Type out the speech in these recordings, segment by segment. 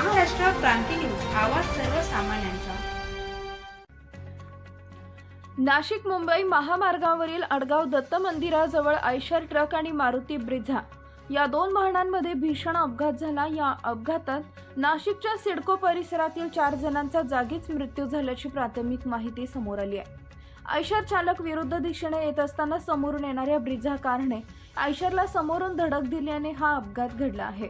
क्रांती news आवाज सर्वसामान्यांचा. नाशिक मुंबई महामार्गावरील अडगाव दत्त मंदिराजवळ आयशर ट्रक आणि मारुती ब्रिझा या दोन वाहनांमध्ये भीषण अपघात झाला. या अपघातात नाशिकच्या सिडको परिसरातील चार जणांचा जागीच मृत्यू झाल्याची प्राथमिक माहिती समोर आली आहे. आयशर चालक विरुद्ध दिशेने येत असताना समोरून येणाऱ्या ब्रिझा कारने आयशरला समोरून धडक दिल्याने हा अपघात घडला आहे.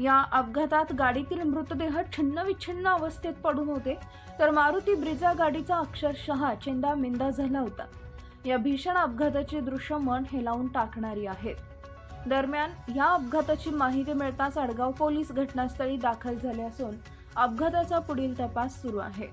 या अपघातात गाडीतील मृतदेह छिन्नविच्छिन्न अवस्थेत पडून होते तर मारुती ब्रिजा गाडीचा अक्षरशः चेंदा मेंदा झाला होता. या भीषण अपघाताची दृश्य मन हेलावून टाकणारी आहेत. दरम्यान या अपघाताची माहिती मिळताच अडगाव पोलीस घटनास्थळी दाखल झाले असून अपघाताचा पुढील तपास सुरू आहे.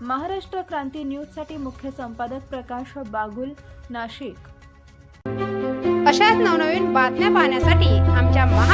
महाराष्ट्र क्रांती न्यूजसाठी मुख्य संपादक प्रकाश बागुल नाशिक. अशाच नवनवीन बातम्या पाहण्यासाठी आमच्या महा